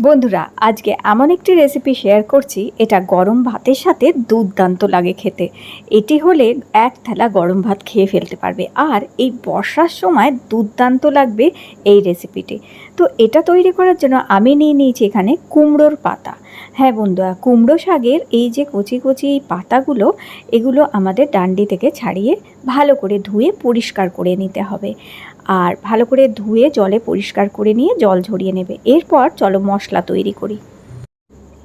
বন্ধুরা, আজকে এমন একটি রেসিপি শেয়ার করছি, এটা গরম ভাতের সাথে দুর্দান্ত লাগে খেতে। এটি হলে এক থালা গরম ভাত খেয়ে ফেলতে পারবে আর এই বর্ষার সময় দুর্দান্ত লাগবে এই রেসিপিটি তো এটা তৈরি করার জন্য আমি নিয়ে নিয়েছি এখানে কুমড়োর পাতা। হ্যাঁ বন্ধুরা, কুমড়ো শাকের এই যে কচি কচি এই পাতাগুলো, এগুলো আমাদের ডান্ডি থেকে ছাড়িয়ে ভালো করে ধুয়ে পরিষ্কার করে নিতে হবে। আর ভালো করে ধুয়ে জলে পরিষ্কার করে নিয়ে জল ঝরিয়ে নেবে। এরপর চলো মশলা তৈরি করি।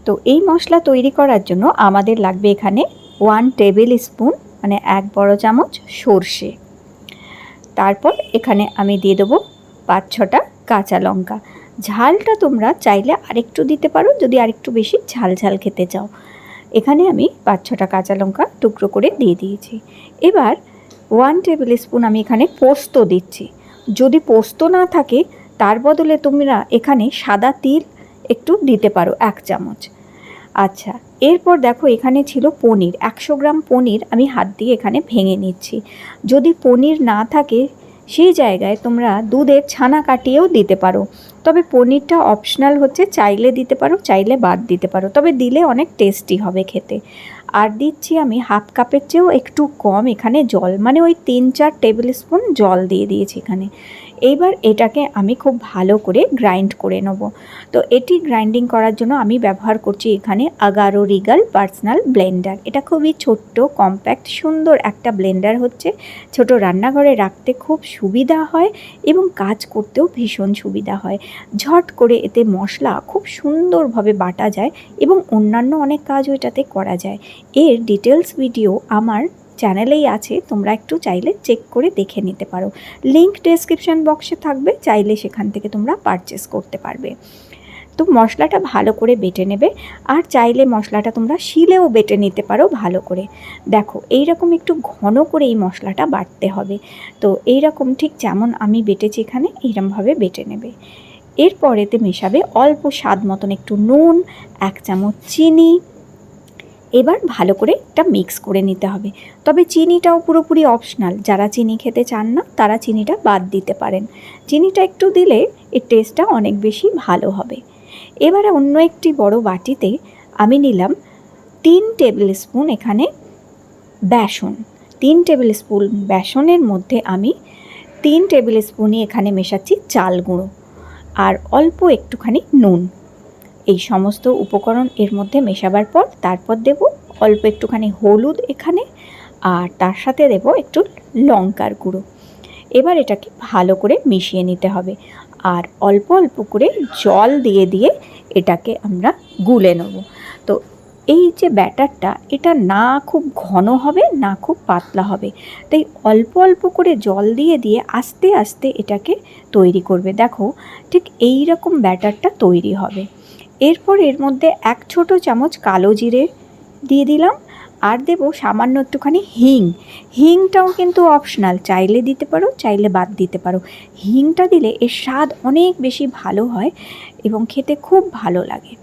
তো এই মশলা তৈরি করার জন্য আমাদের লাগবে এখানে ওয়ান টেবিল স্পুন মানে এক বড় চামচ সর্ষে। তারপর এখানে আমি দিয়ে দেবো পাঁচ ছটা কাঁচা লঙ্কা। ঝালটা তোমরা চাইলে আরেকটু দিতে পারো, যদি আরেকটু বেশি ঝাল ঝাল খেতে চাও। এখানে আমি পাঁচ ছটা কাঁচা লঙ্কা টুকরো করে দিয়ে দিয়েছি। এবার ওয়ান টেবিল স্পুন আমি এখানে পোস্ত দিচ্ছি। যদি পোস্ত না থাকে, তার বদলে তোমরা এখানে সাদা তিল একটু দিতে পারো, এক চামচ। আচ্ছা এরপর দেখো এখানে ছিল পনির। একশো গ্রাম পনির আমি হাত দিয়ে এখানে ভেঙে নিচ্ছি। যদি পনির না থাকে সেই জায়গায় তোমরা দুধের ছানা কাটিয়েও দিতে পারো। তবে পনিরটা অপশনাল হচ্ছে, চাইলে দিতে পারো, চাইলে বাদ দিতে পারো। তবে দিলে অনেক টেস্টি হবে খেতে। আর দিচ্ছি আমি হাফ কাপের চেয়েও একটু কম। এখানে জল মানে ওই তিন চার টেবিল স্পুন জল দিয়ে দিয়েছি এখানে। এইবার এটাকে আমি খুব ভালো করে গ্রাইন্ড করে নেব। তো এটি গ্রাইন্ডিং করার জন্য আমি ব্যবহার করছি এখানে আগারো রিগাল পার্সোনাল ব্লেন্ডার এটা খুবই ছোট্ট কম্প্যাক্ট সুন্দর একটা ব্লেন্ডার হচ্ছে। ছোট রান্নাঘরে রাখতে খুব সুবিধা হয় এবং কাজ করতেও ভীষণ সুবিধা হয়। ঝট করে এতে মশলা খুব সুন্দরভাবে বাটা যায় এবং অন্যান্য অনেক কাজও এটাতে করা যায়। এর ডিটেলস ভিডিও আমার চ্যানেলেই আছে, তোমরা একটু চাইলে চেক করে দেখে নিতে পারো। লিঙ্ক ডেসক্রিপশন বক্সে থাকবে, চাইলে সেখান থেকে তোমরা পারচেস করতে পারবে। তো মশলাটা ভালো করে বেটে নেবে, আর চাইলে মশলাটা তোমরা শিলেও বেটে নিতে পারো ভালো করে। দেখো এই রকম একটু ঘন করে এই মশলাটা বাটতে হবে। তো এই রকম ঠিক যেমন আমি বেটেছি এখানে এইরকমভাবে বেটে নেবে। এরপরেতে মেশাবে অল্প স্বাদ মতন একটু নুন, এক চামচ চিনি এবার ভালো করে এটা মিক্স করে নিতে হবে। তবে চিনিটাও পুরোপুরি অপশনাল যারা চিনি খেতে চান না, তারা চিনিটা বাদ দিতে পারেন। চিনিটা একটু দিলে এর টেস্টটা অনেক বেশি ভালো হবে। এবারে অন্য একটি বড় বাটিতে আমি নিলাম তিন টেবিল স্পুন এখানে বেসন। তিন টেবিল স্পুন বেসনের মধ্যে আমি তিন টেবিল স্পুনই এখানে মেশাচ্ছি চাল গুঁড়ো। আর অল্প একটুখানি নুন। এই সমস্ত উপকরণ এর মধ্যে মেশাবার পর তারপর দেব অল্প একটুখানি হলুদ এখানে, আর তার সাথে দেব একটু লঙ্কার গুঁড়ো। এবার এটাকে ভালো করে মিশিয়ে নিতে হবে, আর অল্প অল্প করে জল দিয়ে দিয়ে এটাকে আমরা গুলে নেব। তো এই যে ব্যাটারটা, এটা না খুব ঘন হবে, না খুব পাতলা হবে, তাই অল্প অল্প করে জল দিয়ে দিয়ে আস্তে আস্তে এটাকে তৈরি করবে। দেখো, ঠিক এই রকম ব্যাটারটা তৈরি হবে। এরপর এর মধ্যে এক ছোট চামচ কালো জিরে দিয়ে দিলাম, আর দেব সামান্য একটুখানি হিং। হিংটাও কিন্তু অপশনাল চাইলে দিতে পারো, চাইলে বাদ দিতে পারো। হিংটা দিলে এর স্বাদ অনেক বেশি ভালো হয় এবং খেতে খুব ভালো লাগে।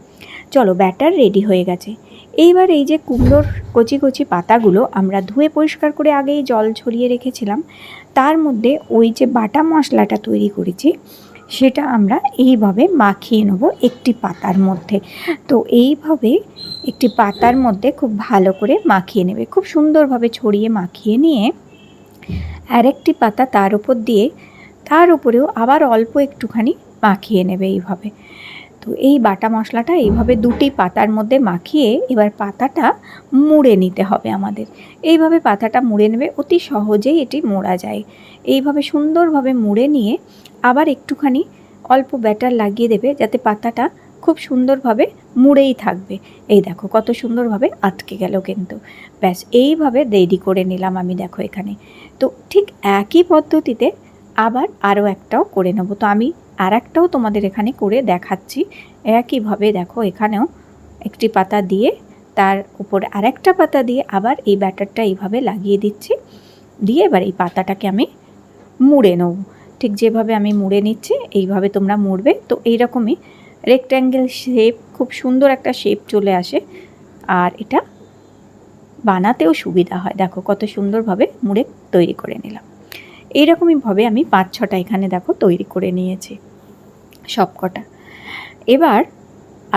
চলো, ব্যাটার রেডি হয়ে গেছে। এইবার এই যে কুমড়োর কচি কচি পাতাগুলো আমরা ধুয়ে পরিষ্কার করে আগেই জল ছড়িয়ে রেখেছিলাম, তার মধ্যে ওই যে বাটা মশলাটা তৈরি করেছি সেটা আমরা এইভাবে মাখিয়ে নেব একটি পাতার মধ্যে। তো এইভাবে একটি পাতার মধ্যে খুব ভালো করে মাখিয়ে নেবে। খুব সুন্দরভাবে ছড়িয়ে মাখিয়ে নিয়ে আরেকটি পাতা তার উপর দিয়ে তার উপরেও আবার অল্প একটুখানি মাখিয়ে নেবে এইভাবে। তো এই বাটা মশলাটা এইভাবে দুটি পাতার মধ্যে মাখিয়ে এবার পাতাটা মুড়ে নিতে হবে আমাদের। এইভাবে পাতাটা মুড়ে নেবে অতি সহজেই এটি মোড়া যায়। এইভাবে সুন্দরভাবে মুড়ে নিয়ে আবার একটুখানি অল্প ব্যাটার লাগিয়ে দেবে যাতে পাতাটা খুব সুন্দরভাবে মুড়েই থাকবে। এই দেখো কত সুন্দরভাবে আটকে গেল কিন্তু। ব্যাস, এইভাবে রেডি করে নিলাম আমি দেখো এখানে। তো ঠিক একই পদ্ধতিতে আবার আরও একটাও করে নেব। তো আমি আর একটাও তোমাদের এখানে করে দেখাচ্ছি। একইভাবে দেখো এখানেও একটি পাতা দিয়ে, তার উপর আরেকটা পাতা দিয়ে আবার এই ব্যাটারটা এইভাবে লাগিয়ে দিচ্ছি। দিয়ে এবার এই পাতাটাকে আমি মুড়ে নেব। ঠিক যেভাবে আমি মুড়ে নিচ্ছি, এইভাবে তোমরা মুড়বে। তো এইরকমই রেক্ট্যাঙ্গেল শেপ খুব সুন্দর একটা শেপ চলে আসে। আর এটা বানাতেও সুবিধা হয়। দেখো কত সুন্দরভাবে মুড়ে তৈরি করে নিলাম। এইরকমইভাবে আমি পাঁচ ছটা এখানে দেখো তৈরি করে নিয়েছি সব কটা এবার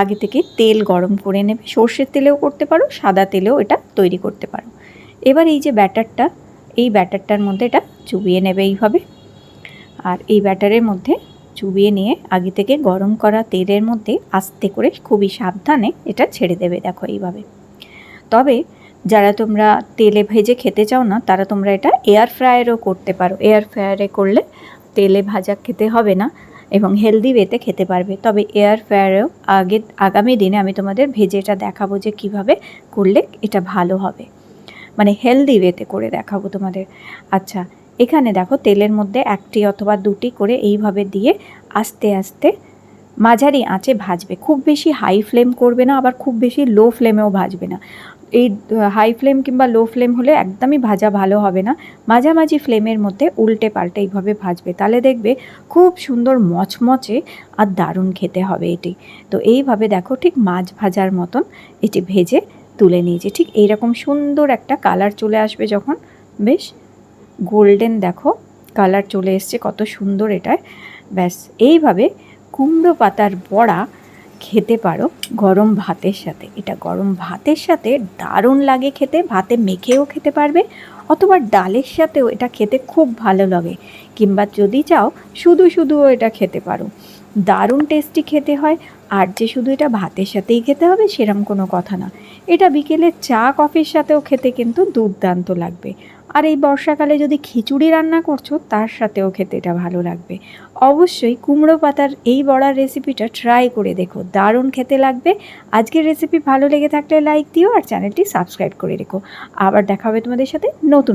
আগে থেকে তেল গরম করে নেবে। সর্ষের তেলেও করতে পারো, সাদা তেলেও এটা তৈরি করতে পারো। এবার এই যে ব্যাটারটা, এই ব্যাটারটার মধ্যে এটা চুবিয়ে নেবে এইভাবে। আর এই ব্যাটারের মধ্যে চুবিয়ে নিয়ে আগে থেকে গরম করা তেলের মধ্যে আস্তে করে খুবই সাবধানে এটা ছেড়ে দেবে, দেখো এইভাবে। তবে যারা তোমরা তেলে ভেজে খেতে চাও না, তারা তোমরা এটা এয়ার ফ্রায়ারও করতে পারো। এয়ার ফ্রায়ারে করলে তেলে ভাজা খেতে হবে না এবং হেলদি ওয়েতে খেতে পারবে। তবে এয়ার ফ্রায়ারেও আগে, আগামী দিনে আমি তোমাদের ভেজে এটা দেখাবো যে কীভাবে করলে এটা ভালো হবে। মানে হেলদি ওয়েতে করে দেখাবো তোমাদের। আচ্ছা এখানে দেখো তেলের মধ্যে একটি অথবা দুটি করে এইভাবে দিয়ে আস্তে আস্তে মাঝারি আঁচে ভাজবে। খুব বেশি হাই ফ্লেম করবে না, আবার খুব বেশি লো ফ্লেমেও ভাজবে না। এই হাই ফ্লেম কিংবা লো ফ্লেম হলে একদমই ভাজা ভালো হবে না। মাঝামাঝি ফ্লেমের মধ্যে উল্টে পাল্টে এইভাবে ভাজবে। তাহলে দেখবে খুব সুন্দর মচমচে আর দারুণ খেতে হবে এটি। তো এইভাবে দেখো ঠিক মাছ ভাজার মতন এটি ভেজে তুলে নিয়েছে। ঠিক এইরকম সুন্দর একটা কালার চলে আসবে যখন, বেশ গোল্ডেন দেখো, কালার চলে এসছে, কত সুন্দর এটায় ব্যাস, এইভাবে কুমড়ো পাতার বড়া খেতে পারো গরম ভাতের সাথে। এটা গরম ভাতের সাথে দারুণ লাগে খেতে, ভাতে মেখেও খেতে পারবে, অথবা ডালের সাথেও এটা খেতে খুব ভালো লাগে। কিংবা যদি চাও, শুধু শুধুও এটা খেতে পারো। দারুণ টেস্টি খেতে হয়, আর যে শুধু এটা ভাতের সাথেই খেতে হবে, সেরম কোনো কথা না। এটা বিকেলে চা, কফির সাথেও খেতে কিন্তু দুর্দান্ত লাগবে। আর এই বর্ষাকালে যদি খিচুড়ি রান্না করছ, তার সাথেও খেতে এটা ভালো লাগবে। অবশ্যই কুমড়ো পাতার এই বড়ার রেসিপিটা ট্রাই করে দেখো, দারুণ খেতে লাগবে। আজকের রেসিপি ভালো লেগে থাকলে লাইক দিও আর চ্যানেলটি সাবস্ক্রাইব করে রেখো। আবার দেখা হবে তোমাদের সাথে নতুন